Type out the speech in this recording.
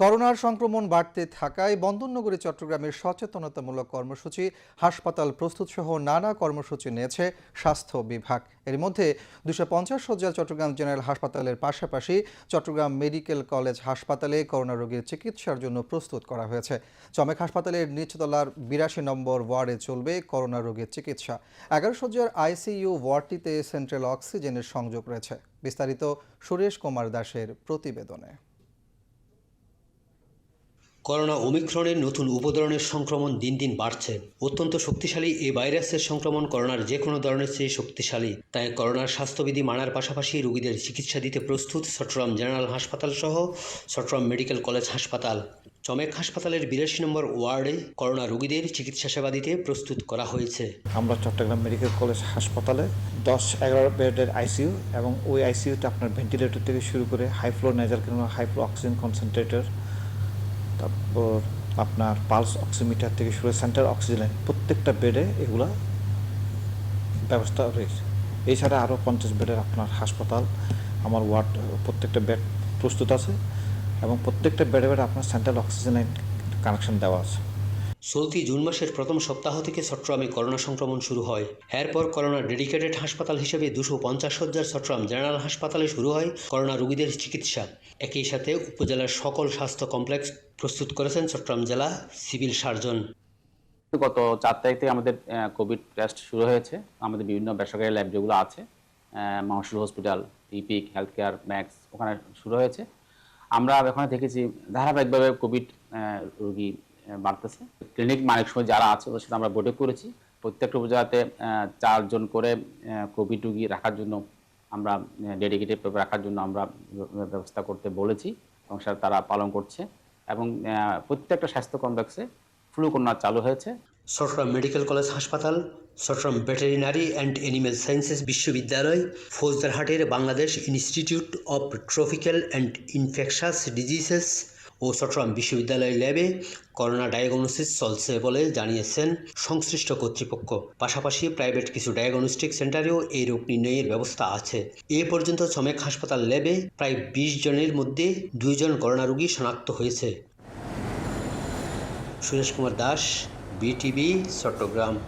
করোনার সংক্রমণ বাড়তে থাকায় বন্দরনগরী, চট্টগ্রামের সচেতনতামূলক কর্মসূচি, হাসপাতাল প্রস্তুত সহ নানা কর্মসূচি নিয়েছে স্বাস্থ্য বিভাগ। এর মধ্যে দুশো পঞ্চাশ শয্যার চট্টগ্রাম জেনারেল হাসপাতালের পাশাপাশি চট্টগ্রাম মেডিকেল কলেজ হাসপাতালে করোনা রোগীর চিকিৎসার জন্য প্রস্তুত করা হয়েছে। চমেক হাসপাতালের নিচতলার বিরাশি নম্বর ওয়ার্ডে চলবে করোনা রোগীর চিকিৎসা। এগারো শয্যার আইসিইউ ওয়ার্ডটিতে সেন্ট্রাল অক্সিজেনের সংযোগ রয়েছে। বিস্তারিত সুরেশ কুমার দাসের প্রতিবেদনে। করোনা ওমিক্রনের নতুন উপধরনের সংক্রমণ দিন দিন বাড়ছে। অত্যন্ত শক্তিশালী এই ভাইরাসের সংক্রমণ করোনার যে কোনো ধরনের চেয়ে শক্তিশালী। তাই করোনার স্বাস্থ্যবিধি মানার পাশাপাশি রোগীদের চিকিৎসা দিতে প্রস্তুত চট্টগ্রাম জেনারেল হাসপাতাল সহ চট্টগ্রাম মেডিকেল কলেজ হাসপাতাল। চমেক হাসপাতালের বিরাশি নম্বর ওয়ার্ডে করোনা রোগীদের চিকিৎসা সেবা দিতে প্রস্তুত করা হয়েছে। আমরা চট্টগ্রাম মেডিকেল কলেজ হাসপাতালে দশ এগারো বেডের আইসিইউ এবং ওই আইসিইউতে আপনার ভেন্টিলেটর থেকে শুরু করে হাই ফ্লো নেজার কিংবা হাই ফ্লো অক্সিজেন কনসেন্ট্রেটর তারপর আপনার পালস অক্সিমিটার থেকে শুরু সেন্টার অক্সিজেন প্রত্যেকটা বেডে এগুলা ব্যবস্থা রয়েছে। এছাড়া আরও পঞ্চাশ বেডের আপনার হাসপাতাল, আমার ওয়ার্ড প্রত্যেকটা বেড প্রস্তুত আছে এবং প্রত্যেকটা বেডে বেডে আপনার সেন্ট্রাল অক্সিজেনের কানেকশন দেওয়া আছে। চলতি জুন মাসের প্রথম সপ্তাহ থেকে চট্টগ্রামে করোনা সংক্রমণ শুরু হয়। এরপর করোনা ডেডিকেটেড হাসপাতাল হিসেবে দুশো পঞ্চাশ সজ্জার চট্টগ্রাম জেনারেল হাসপাতালে শুরু হয় করোনা রোগীদের চিকিৎসা। একই সাথে উপজেলার সকল স্বাস্থ্য কমপ্লেক্স প্রস্তুত করেছেন চট্টগ্রাম জেলা সিভিল সার্জন। গত চার তারিখ থেকে আমাদের কোভিড টেস্ট শুরু হয়েছে। আমাদের বিভিন্ন বেসরকারি ল্যাব যেগুলো আছে Mansur hospital Epic health care Max ওখানে শুরু হয়েছে। আমরা ওখানে দেখেছি ধারাবাহিকভাবে কোভিড রোগী বাড়তেছে। ক্লিনিক মালিক সময় যারা আছে ওদের সাথে আমরা বৈঠক করেছি। প্রত্যেকটা উপজেলাতে চারজন করে কোভিড রোগী রাখার জন্য আমরা ডেডিকেটেড রাখার জন্য আমরা ব্যবস্থা করতে বলেছি এবং সেটা তারা পালন করছে এবং প্রত্যেকটা স্বাস্থ্য কমপ্লেক্সে ফ্লু কর্নার চালু হয়েছে। চট্টগ্রাম মেডিকেল কলেজ হাসপাতাল Chittagong veterinary and animal sciences বিশ্ববিদ্যালয়, ফৌজদারহাটের Bangladesh institute of tropical and infectious diseases ও চট্টগ্রাম বিশ্ববিদ্যালয় ল্যাবে করোনা ডায়াগনোসিস চলছে বলে জানিয়েছেন সংশ্লিষ্ট কর্তৃপক্ষ। পাশাপাশি প্রাইভেট কিছু ডায়াগনস্টিক সেন্টারেও এই রোগ নির্ণয়ের ব্যবস্থা আছে। এ পর্যন্ত চমেক হাসপাতাল ল্যাবে প্রায় বিশ জনের মধ্যে দুইজন করোনা রোগী শনাক্ত হয়েছে। সুরেশ কুমার দাস, বিটিভি, চট্টগ্রাম।